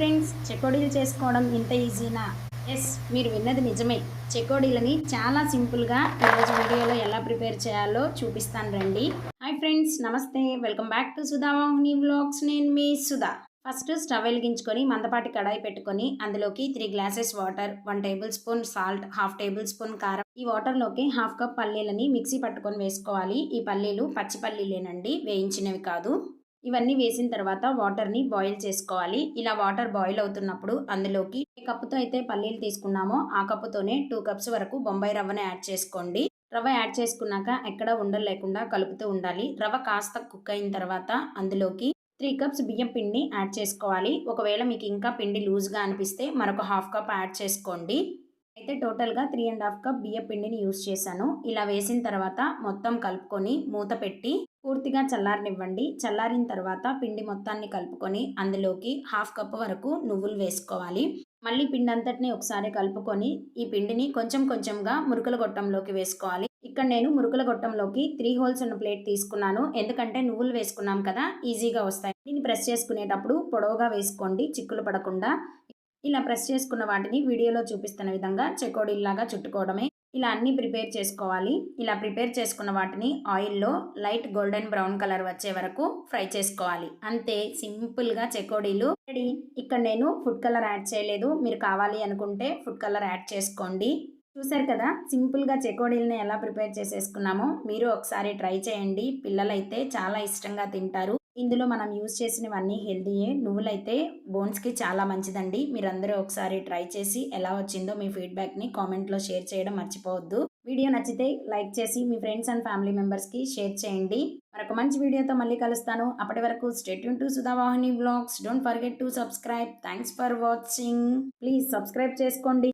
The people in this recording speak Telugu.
ఫ్రెండ్స్ చెకోడీలు చేసుకోవడం ఇంత ఈజీనా? ఎస్ మీరు విన్నది నిజమే. చెకోడీలని చాలా సింపుల్గా ఈరోజు వీడియోలో ఎలా ప్రిపేర్ చేయాలో చూపిస్తాను రండి. హాయ్ ఫ్రెండ్స్ నమస్తే. Welcome back to Sudha Vahini blogs నేను మీ సుధా. ఫస్ట్ స్టవ్ వెలిగించుకొని మందపాటి కడాయి పెట్టుకొని అందులోకి three glasses water one tablespoon salt half tablespoon కారం. ఈ వాటర్లోకి హాఫ్ కప్ పల్లీలని మిక్సీ పట్టుకొని వేసుకోవాలి. ఈ పల్లీలు పచ్చి పల్లీలేనండి వేయించినవి కాదు. ఇవన్నీ వేసిన తర్వాత వాటర్ని బాయిల్ చేసుకోవాలి. ఇలా వాటర్ బాయిల్ అవుతున్నప్పుడు అందులోకి ఏ కప్పుతో అయితే పల్లీలు తీసుకున్నామో ఆ కప్పుతోనే టూ కప్స్ వరకు బొంబాయి రవ్వను యాడ్ చేసుకోండి. రవ్వ యాడ్ చేసుకున్నాక ఎక్కడ ఉండలు లేకుండా కలుపుతూ ఉండాలి. రవ్వ కాస్త కుక్ అయిన తర్వాత అందులోకి త్రీ కప్స్ బియ్యం పిండిని యాడ్ చేసుకోవాలి. ఒకవేళ మీకు ఇంకా పిండి లూజ్గా అనిపిస్తే మరొక హాఫ్ కప్ యాడ్ చేసుకోండి. అయితే టోటల్గా త్రీ అండ్ హాఫ్ కప్ బియ్య పిండిని యూస్ చేశాను. ఇలా వేసిన తర్వాత మొత్తం కలుపుకొని మూత పెట్టి పూర్తిగా చల్లారనివ్వండి. చల్లారిన తర్వాత పిండి మొత్తాన్ని కలుపుకొని అందులోకి హాఫ్ కప్ వరకు నువ్వులు వేసుకోవాలి. మళ్ళీ పిండి అంతటిని ఒకసారి కలుపుకొని ఈ పిండిని కొంచెం కొంచెంగా మురుకుల గొట్టంలోకి వేసుకోవాలి. ఇక్కడ నేను మురుకుల గొట్టంలోకి త్రీ హోల్స్ ఉన్న ప్లేట్ తీసుకున్నాను. ఎందుకంటే నువ్వులు వేసుకున్నాం కదా ఈజీగా వస్తాయి. దీన్ని ప్రెస్ చేసుకునేటప్పుడు పొడవుగా వేసుకోండి చిక్కులు పడకుండా. ఇలా ప్రెస్ చేసుకున్న వాటిని వీడియోలో చూపిస్తున్న విధంగా చెకోడీల్లాగా చుట్టుకోవడమే. ఇలా అన్నీ ప్రిపేర్ చేసుకోవాలి. ఇలా ప్రిపేర్ చేసుకున్న వాటిని ఆయిల్లో లైట్ గోల్డెన్ బ్రౌన్ కలర్ వచ్చే వరకు ఫ్రై చేసుకోవాలి. అంతే సింపుల్గా చెకోడీలు రెడీ. ఇక్కడ నేను ఫుడ్ కలర్ యాడ్ చేయలేదు. మీరు కావాలి అనుకుంటే ఫుడ్ కలర్ యాడ్ చేసుకోండి. చూసారు కదా? సింపుల్గా చెకోడీలని ఎలా ప్రిపేర్ చేసేసుకున్నామో మీరు ఒకసారి ట్రై చేయండి. పిల్లలైతే చాలా ఇష్టంగా తింటారు. ఇందులో మనం యూజ్ చేసినవన్నీ హెల్తీయే నువ్వులైతే బోన్స్కి చాలా మంచిదండి. మీరందరూ ఒకసారి ట్రై చేసి ఎలా వచ్చిందో మీ ఫీడ్బ్యాక్ని కామెంట్లో షేర్ చేయడం మర్చిపోవద్దు. వీడియో నచ్చితే లైక్ చేసి మీ ఫ్రెండ్స్ అండ్ ఫ్యామిలీ మెంబర్స్కి షేర్ చేయండి. మరొక మంచి వీడియోతో మళ్ళీ కలుస్తాను. అప్పటి వరకు stay tune to Sudhavahini blogs don't forget to subscribe thanks for watching please subscribe చేసుకోండి.